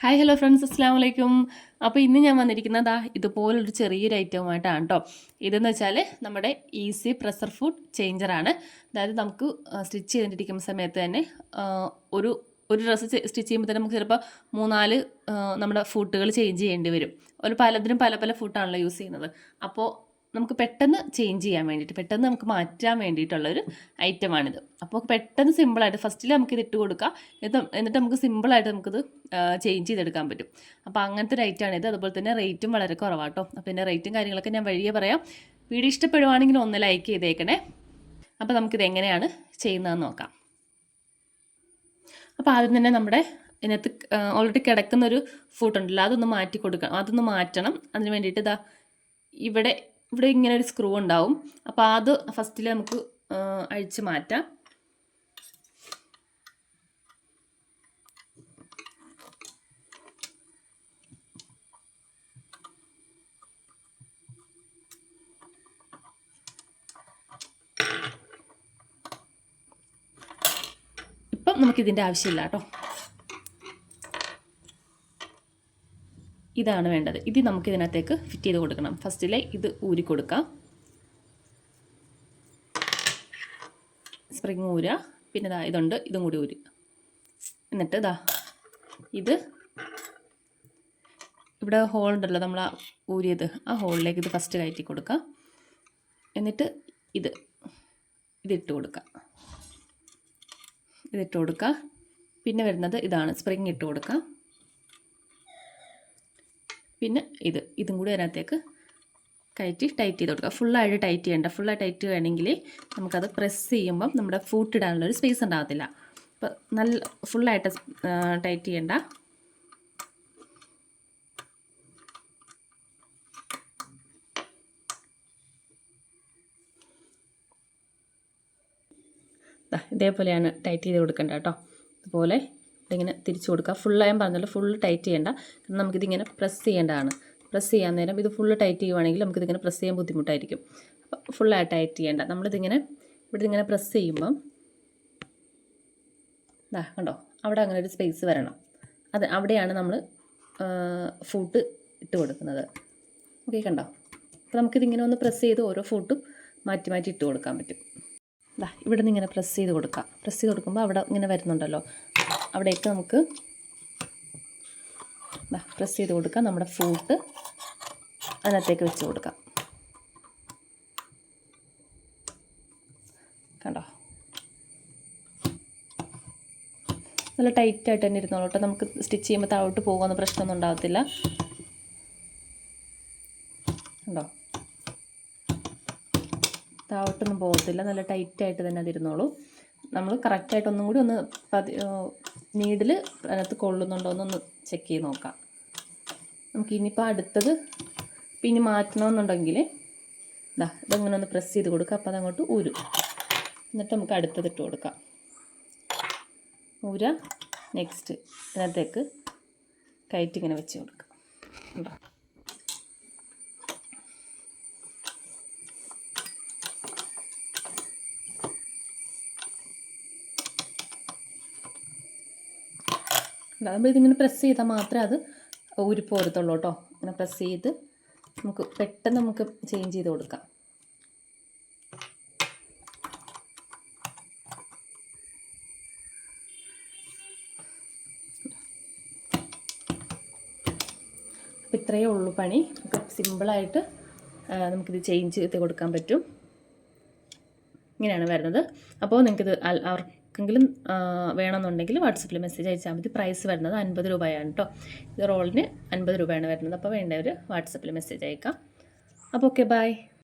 Hi hello friends അസ്സാം വലൈക്കും അപ്പോൾ ഇന്ന് ഞാൻ വന്നിരിക്കുന്നത് ആ ഇതുപോലൊരു ചെറിയൊരു ഐറ്റവുമായിട്ടാണ് കേട്ടോ ഇതെന്ന് വെച്ചാൽ നമ്മുടെ ഈസി പ്രഷർ ഫുഡ് ചേഞ്ചറാണ് അതായത് നമുക്ക് സ്റ്റിച്ച് ചെയ്തിട്ടിരിക്കുന്ന സമയത്ത് തന്നെ ഒരു ഒരു ഡ്രസ്സ് സ്റ്റിച്ച് ചെയ്യുമ്പോൾ തന്നെ നമുക്ക് ചിലപ്പോൾ മൂന്നാൽ നമ്മുടെ ഫുട്ടുകൾ ചേഞ്ച് ചെയ്യേണ്ടി വരും. ഒരു പലതിനും പല പല ഫുഡാണല്ലോ യൂസ് ചെയ്യുന്നത്. അപ്പോൾ നമുക്ക് പെട്ടെന്ന് ചേഞ്ച് ചെയ്യാൻ വേണ്ടിയിട്ട് പെട്ടെന്ന് നമുക്ക് മാറ്റാൻ വേണ്ടിയിട്ടുള്ളൊരു ഐറ്റമാണിത് അപ്പോൾ പെട്ടെന്ന് സിമ്പിളായിട്ട് ഫസ്റ്റിൽ നമുക്ക് ഇത് ഇട്ട് കൊടുക്കാം. എന്നിട്ട് നമുക്ക് സിമ്പിളായിട്ട് നമുക്കിത് ചേഞ്ച് ചെയ്തെടുക്കാൻ പറ്റും. അപ്പോൾ അങ്ങനത്തെ ഒരു ഐറ്റമാണ് ഇത് അതുപോലെ തന്നെ റേറ്റും വളരെ കുറവാട്ടോ അപ്പോൾ പിന്നെ റേറ്റും കാര്യങ്ങളൊക്കെ ഞാൻ വഴിയെ പറയാം. വീഡിയോ ഇഷ്ടപ്പെടുവാണെങ്കിൽ ഒന്ന് ലൈക്ക് ചെയ്തേക്കണേ. അപ്പോൾ നമുക്കിത് എങ്ങനെയാണ് ചെയ്യുന്നതെന്ന് നോക്കാം. അപ്പോൾ ആദ്യം തന്നെ നമ്മുടെ ഇതിനകത്ത് ഓൾറെഡി കിടക്കുന്ന ഒരു ഫുഡ് ഉണ്ടല്ലോ അതൊന്ന് മാറ്റി കൊടുക്കണം. അതൊന്ന് മാറ്റണം. അതിന് വേണ്ടിയിട്ട് ഇതാ ഇവിടെ ഇവിടെ ഇങ്ങനെ ഒരു സ്ക്രൂ ഉണ്ടാവും. അപ്പോൾ അത് ഫസ്റ്റിൽ നമുക്ക് അഴിച്ച് മാറ്റാം. ഇപ്പം നമുക്കിതിന്റെ ആവശ്യമില്ല കേട്ടോ. ഇതാണ് വേണ്ടത്. ഇത് നമുക്ക് ഇതിനകത്തേക്ക് ഫിറ്റ് ചെയ്ത് കൊടുക്കണം. ഫസ്റ്റിലെ ഇത് ഊരി കൊടുക്കാം. സ്പ്രിങ് ഊരുക പിന്നെ ഇതാ ഇതുണ്ട്. ഇതും കൂടി ഊരുക എന്നിട്ട് ഇതാ ഇത് ഇവിടെ ഹോൾ ഉണ്ടല്ലോ നമ്മൾ ആ ഊരിയത്. ആ ഹോളിലേക്ക് ഇത് ഫസ്റ്റ് കയറ്റി കൊടുക്കാം. എന്നിട്ട് ഇത് ഇതിട്ട് കൊടുക്കാം. ഇതിട്ട് കൊടുക്കുക പിന്നെ വരുന്നത് ഇതാണ്. സ്പ്രിങ് ഇട്ട് കൊടുക്കാം. പിന്നെ ഇത് ഇതും കൂടി അതിനകത്തേക്ക് കയറ്റി ടൈറ്റ് ചെയ്ത് കൊടുക്കുക. ഫുള്ളായിട്ട് ടൈറ്റ് ചെയ്യേണ്ട. ഫുള്ളായി ടൈറ്റ് വേണമെങ്കിൽ നമുക്കത് പ്രസ് ചെയ്യുമ്പം നമ്മുടെ ഫൂട്ട് ഇടാനുള്ളൊരു സ്പേസ് ഉണ്ടാകത്തില്ല. അപ്പോൾ നല്ല ഫുള്ളായിട്ട് ടൈറ്റ് ചെയ്യേണ്ട. ഇതേപോലെയാണ് ടൈറ്റ് ചെയ്ത് കൊടുക്കേണ്ടത് കേട്ടോ. ഇതുപോലെ ഇതിങ്ങനെ തിരിച്ചു കൊടുക്കുക. ഫുള്ളായും പറഞ്ഞല്ലോ ഫുള്ള് ടൈറ്റ് ചെയ്യേണ്ട. നമുക്കിതിങ്ങനെ പ്രസ് ചെയ്യേണ്ടതാണ്. പ്രസ് ചെയ്യാൻ നേരം ഇത് ഫുള്ള് ടൈറ്റ് ചെയ്യുവാണെങ്കിൽ നമുക്കിതിങ്ങനെ പ്രസ് ചെയ്യാൻ ബുദ്ധിമുട്ടായിരിക്കും. അപ്പോൾ ഫുള്ളായി ടൈറ്റ് ചെയ്യേണ്ട. നമ്മളിതിങ്ങനെ ഇവിടെ ഇങ്ങനെ പ്രസ് ചെയ്യുമ്പം ഇതാ കണ്ടോ അവിടെ അങ്ങനെ ഒരു സ്പേസ് വരണം. അത് അവിടെയാണ് നമ്മൾ ഫുഡ് ഇട്ട് കൊടുക്കുന്നത്. ഓക്കെ കണ്ടോ? അപ്പോൾ നമുക്കിതിങ്ങനെ ഒന്ന് പ്രസ് ചെയ്ത് ഓരോ ഫുഡും മാറ്റി മാറ്റി ഇട്ട് കൊടുക്കാൻ പറ്റും. ദാ ഇവിടെ നിന്ന് ഇങ്ങനെ പ്രസ് ചെയ്ത് കൊടുക്കാം. പ്രസ് ചെയ്ത് കൊടുക്കുമ്പോൾ അവിടെ ഇങ്ങനെ വരുന്നുണ്ടല്ലോ. അവിടേക്ക് നമുക്ക് ഇതാ പ്രസ് ചെയ്ത് കൊടുക്കാം. നമ്മുടെ ഫ്രൂട്ട് അതിനകത്തേക്ക് വെച്ച് കൊടുക്കാം. കണ്ടോ? നല്ല ടൈറ്റായിട്ട് തന്നെ ഇരുന്നോളൂ കേട്ടോ. നമുക്ക് സ്റ്റിച്ച് ചെയ്യുമ്പോൾ താഴോട്ട് പോകാമെന്ന് പ്രശ്നമൊന്നും ഉണ്ടാകത്തില്ല. കണ്ടോ? താഴോട്ടൊന്നും പോകത്തില്ല. നല്ല ടൈറ്റായിട്ട് തന്നെ അതിരുന്നോളൂ. നമ്മൾ കറക്റ്റായിട്ട് ഒന്നും കൂടി ഒന്ന് പതി നീഡിൽ അതിനകത്ത് കൊള്ളുന്നുണ്ടോ എന്നൊന്ന് ചെക്ക് ചെയ്ത് നോക്കാം. നമുക്ക് ഇനിയിപ്പോൾ അടുത്തത് പിന്നെ മാറ്റണമെന്നുണ്ടെങ്കിൽ ഇതാ ഇതങ്ങനെ ഒന്ന് പ്രസ് ചെയ്ത് കൊടുക്കുക അപ്പോൾ അതങ്ങോട്ട് ഊരും. എന്നിട്ട് നമുക്ക് അടുത്തത് ഇട്ട് കൊടുക്കാം. ഊര. നെക്സ്റ്റ് ഇതിനകത്തേക്ക് കയറ്റിങ്ങനെ വെച്ച് കൊടുക്കാം. ഉണ്ടോ നമ്മൾ ഇതിങ്ങനെ പ്രസ് ചെയ്താൽ മാത്രമേ അത് ഊരിപ്പോരത്തുള്ളൂ കേട്ടോ. ഇങ്ങനെ പ്രസ് ചെയ്ത് നമുക്ക് പെട്ടെന്ന് നമുക്ക് ചേഞ്ച് ചെയ്ത് കൊടുക്കാം. അപ്പോൾ ഇത്രയേ ഉള്ളൂ പണി. നമുക്ക് സിമ്പിളായിട്ട് നമുക്കിത് ചേഞ്ച് ചെയ്ത് കൊടുക്കാൻ പറ്റും. ഇങ്ങനെയാണ് വരുന്നത്. അപ്പോൾ നിങ്ങൾക്കിത് ആർക്കെങ്കിലും വേണമെന്നുണ്ടെങ്കിൽ വാട്സപ്പിൽ മെസ്സേജ് അയച്ചാൽ മതി. പ്രൈസ് വരുന്നത് അൻപത് രൂപയാണ് കേട്ടോ ഇത് റോളിന് അൻപത് രൂപയാണ് വരുന്നത്. അപ്പോൾ വേണ്ടവർ വാട്സപ്പിൽ മെസ്സേജ് അയക്കാം. അപ്പോൾ ഓക്കെ ബൈ.